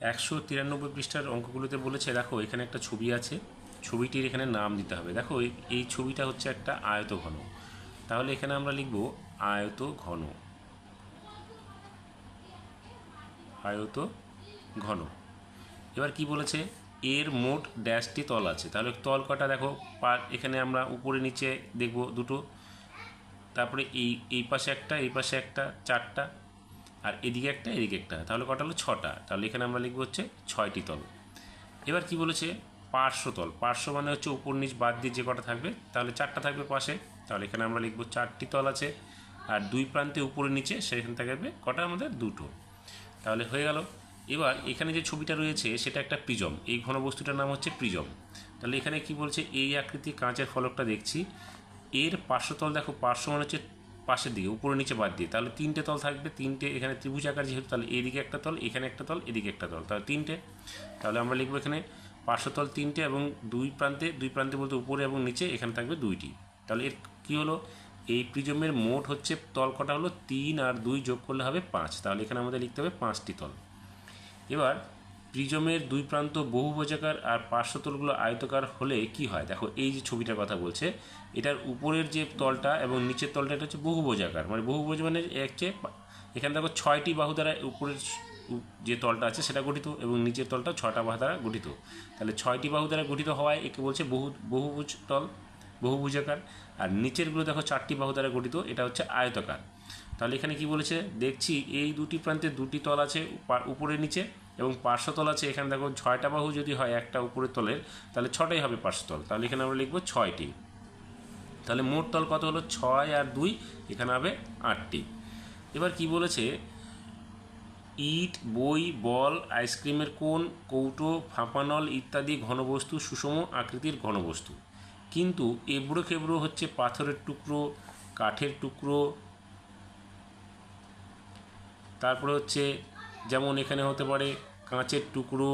একশো তিরানব্বই পৃষ্ঠার অঙ্কগুলোতে বলেছে, দেখো, এখানে একটা ছবি আছে। ছবিটির এখানে নাম দিতে হবে। দেখো, এই- ছবিটা হচ্ছে একটা আয়ত ঘন তাহলে এখানে আমরা লিখব আয়ত ঘন আয়ত ঘন এবার কি বলেছে? এর মোট ড্যাশটি তল আছে। তাহলে তল কটা দেখো? এখানে আমরা উপরে নিচে দেখব দুটো। তারপরে এই এই পাশে একটা, এই পাশে একটা, চারটা। আর এদিকে একটা এদিকে একটা। তাহলে কটা হলো? ছটা। তাহলে এখানে আমরা লিখব হচ্ছে ছয়টি তল। এবার কি বলেছে? পার্শ্বতল পার্শ্ব মানে হচ্ছে উপর নিচ বাদ দিয়ে যে কটা থাকবে, তাহলে চারটা থাকবে পাশে। তাহলে এখানে আমরা লিখব চারটি তল আছে। আর দুই প্রান্তে উপরে নিচে, সেখানে থাকবে কটা আমাদের দুটো। তাহলে হয়ে গেল। এবার এখানে যে ছবিটা রয়েছে, সেটা একটা প্রিজম। এই ঘনবস্তুটার নাম হচ্ছে প্রিজম। তাহলে এখানে কি বলছে? এই আকৃতি কাঁচের ফলকটা দেখছি। এর পার্শ্বতল দেখো, পার্শ্ব মানে হচ্ছে পাশের দিকে, উপরে নিচে বাদ দিয়ে তাহলে তিনটে তল থাকবে, তিনটে, এখানে ত্রিভুজ আকার যেহেতু, তাহলে এদিকে একটা তল, এখানে একটা তল, এদিকে একটা তল, তাহলে তিনটে। তাহলে আমরা লিখব এখানে পার্শ্বতল তিনটে এবং দুই প্রান্তে দুই প্রান্তে বলতে উপরে এবং নিচে, এখানে থাকবে দুইটি। তাহলে এর কী হলো? এই প্রিজমের মোট হচ্ছে, তল কটা হলো? তিন আর দুই যোগ করলে হবে পাঁচ। তাহলে এখানে আমাদের লিখতে হবে পাঁচটি তল। এবার প্রিজমের দুই প্রান্ত বহুভুজাকার আর পার্শ্বতলগুলো আয়তকার হলে কি হয়? দেখো, এই যে ছবিটার কথা বলছে, এটার উপরের যে তলটা এবং নিচের তলটা, এটা হচ্ছে বহুভুজাকার। মানে বহুভুজ মানে হচ্ছে এখানে দেখো ছয়টি বাহু দ্বারা উপরের যে তলটা আছে সেটা গঠিত এবং নিচের তলটা ছটা বাহু দ্বারা গঠিত। তাহলে ছয়টি বাহু দ্বারা গঠিত হওয়ায় একে বলছে বহু, বহুভুজ তল, বহুভুজাকার। আর নিচেরগুলো দেখো চারটি বাহু দ্বারা গঠিত, এটা হচ্ছে আয়তকার। তাহলে এখানে কি বলেছে? দেখছি এই দুটি প্রান্তে দুটি তল আছে উপরে নিচে এবং পার্শ্বতল আছে। এখানে দেখো ছয়টা বাহু যদি হয়, একটা উপরের তলের, তাহলে ছটাই হবে পার্শ্বতল তাহলে এখানে আমরা লিখব ছয়টি। তাহলে মোট তল কত হলো? ছয় আর দুই, এখানে হবে আটটি। এবার কি বলেছে? ইট, বই, বল, আইসক্রিমের কোন, কৌটো, ফাঁপানল ইত্যাদি ঘনবস্তু সুষম আকৃতির ঘনবস্তু। কিন্তু এবড়ো খেবড়ো হচ্ছে পাথরের টুকরো, কাঠের টুকরো তারপরে হচ্ছে যেমন এখানে হতে পারে কাঁচের টুকরো,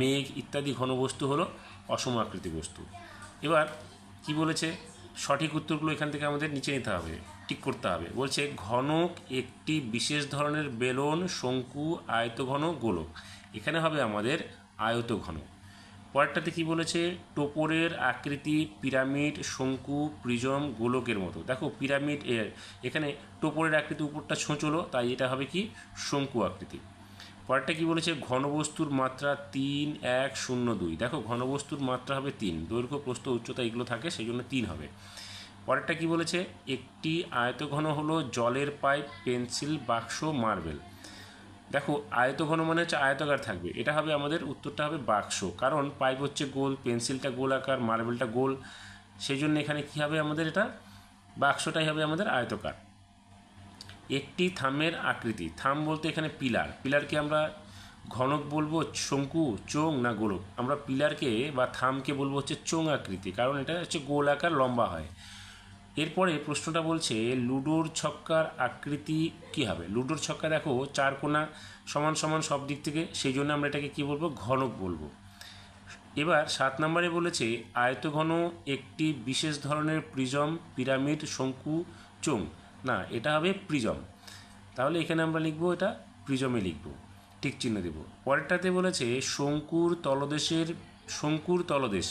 মেঘ ইত্যাদি ঘনবস্তু হলো অসম আকৃতি বস্তু। এবার কি বলেছে? সঠিক উত্তরগুলো এখান থেকে আমাদের নিচে নিতে হবে, ঠিক করতে হবে। বলছে, ঘনক একটি বিশেষ ধরনের বেলন, শঙ্কু, আয়তঘন, গোলক। এখানে হবে আমাদের আয়ত ঘন পরেরটাতে কি বলেছে? টোপরের আকৃতি, পিরামিড, শঙ্কু, প্রিজম, গোলকের মতো। দেখো, পিরামিড এখানে টোপরের আকৃতি উপরটা ছোঁচলো, তাই এটা হবে কি? শঙ্কু আকৃতি। পরেরটা কি বলেছে? ঘনবস্তুর মাত্রা তিন, এক, শূন্য, দুই। দেখো, ঘনবস্তুর মাত্রা হবে তিন। দৈর্ঘ্য, প্রস্থ, উচ্চতা এগুলো থাকে সেই জন্য তিন হবে। পরেরটা কি বলেছে? একটি আয়তঘন হলো জলের পাইপ, পেন্সিল, বাক্স, মার্বেল। দেখো আয়তঘন মানে হচ্ছে আয়তকার থাকবে। এটা হবে আমাদের, উত্তরটা হবে বাক্স। কারণ পাইপ হচ্ছে গোল, পেন্সিলটা গোল আকার, মার্বেলটা গোল। সেই জন্য এখানে কী হবে আমাদের এটা? বাক্সটাই হবে আমাদের আয়তকার। একটি থামের আকৃতি। থাম বলতে এখানে পিলার। পিলারকে আমরা ঘনক বলব শঙ্কু চোং না গোলক। আমরা পিলারকে বা থামকে বলব হচ্ছে চোং আকৃতি। কারণ এটা হচ্ছে গোল আকার, লম্বা হয়। এরপরে প্রশ্নটা বলছে, লুডোর ছক্কার আকৃতি কী হবে? লুডোর ছক্কা দেখো, চার কোণা সমান সমান সব দিক থেকে, সেই জন্য আমরা এটাকে কী বলব? ঘনক বলব। এবার সাত নম্বরে বলেছে, আয়তঘন একটি বিশেষ ধরনের প্রিজম, পিরামিড, শঙ্কু চোং না, এটা হবে প্রিজম। তাহলে এখানে আমরা লিখব এটা, প্রিজমে লিখব। ঠিক চিহ্ন দেব। পরেরটাতে বলেছে, শঙ্কুর তলদেশের, শঙ্কুর তলদেশ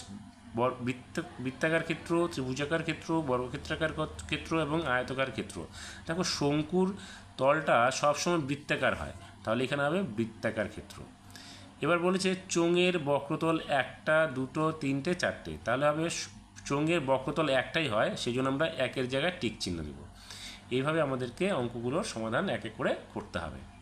বৃত্তাকার ক্ষেত্র, ত্রিভুজাকার ক্ষেত্র, বর্গক্ষেত্রাকার ক্ষেত্র এবং আয়তকার ক্ষেত্র। দেখো, শঙ্কুর তলটা সবসময় বৃত্তাকার হয়। তাহলে এখানে হবে বৃত্তাকার ক্ষেত্র। এবার বলেছে চোঙের বক্রতল একটা, দুটো, তিনটে, চারটে। তাহলে হবে চোঙের বক্রতল একটাই হয় সেই জন্য আমরা একের জায়গায় টিক চিহ্ন দেব। এইভাবে আমাদেরকে অঙ্কগুলোর সমাধান এক এক করে করতে হবে।